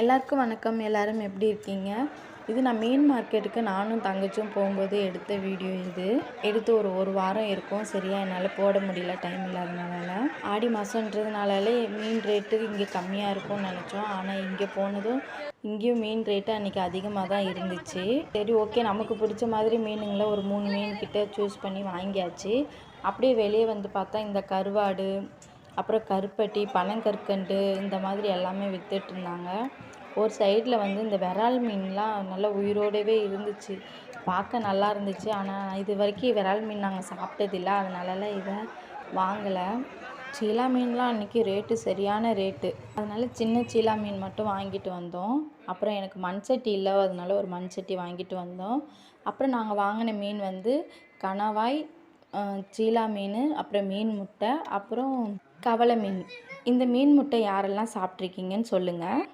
எல்லாருக்கும் வணக்கம். எல்லாரும் எப்படி இருக்கீங்க? இது நான் மீன் மார்க்கெட்டுக்கு நானும் தங்கச்சும் போகும்போது எடுத்த வீடியோ இது. எடுத்து ஒரு ஒரு வாரம் இருக்கும். சரியா என்னால் போட முடியல. டைம் இல்லாதனால. ஆடி மாதன்றதுனாலே மீன் ரேட்டு இங்கே கம்மியாக இருக்கும்னு நினச்சோம். ஆனால் இங்கே போனதும் இங்கேயும் மீன் ரேட்டு அன்றைக்கி அதிகமாக தான் இருந்துச்சு. சரி ஓகே நமக்கு பிடிச்ச மாதிரி மீனுங்களை ஒரு மூணு மீன் கிட்டே சூஸ் பண்ணி வாங்கியாச்சு. அப்படியே வெளியே வந்து பார்த்தா இந்த கருவாடு அப்புறம் கருப்பட்டி பனங்கற்கண்டு இந்த மாதிரி எல்லாமே வித்துட்டு இருந்தாங்க ஒரு சைடில் வந்து இந்த விரால் மீன்லாம் நல்லா உயிரோடவே இருந்துச்சு. பார்க்க நல்லா இருந்துச்சு. ஆனால் இது வரைக்கும் விரால் மீன் நாங்கள் சாப்பிட்டதில்ல. அதனாலலாம் இதை வாங்கலை. சீலா மீன்லாம் அன்றைக்கி ரேட்டு சரியான ரேட்டு. அதனால் சின்ன சீலா மீன் மட்டும் வாங்கிட்டு வந்தோம். அப்புறம் எனக்கு மண் சட்டி இல்லை. அதனால ஒரு மண் சட்டி வாங்கிட்டு வந்தோம். அப்புறம் நாங்கள் வாங்கின மீன் வந்து கணவாய் சீலா மீன் அப்புறம் மீன் முட்டை அப்புறம் கவலை மீன். இந்த மீன் முட்டை யாரெல்லாம் சாப்பிட்ருக்கீங்கன்னு சொல்லுங்கள்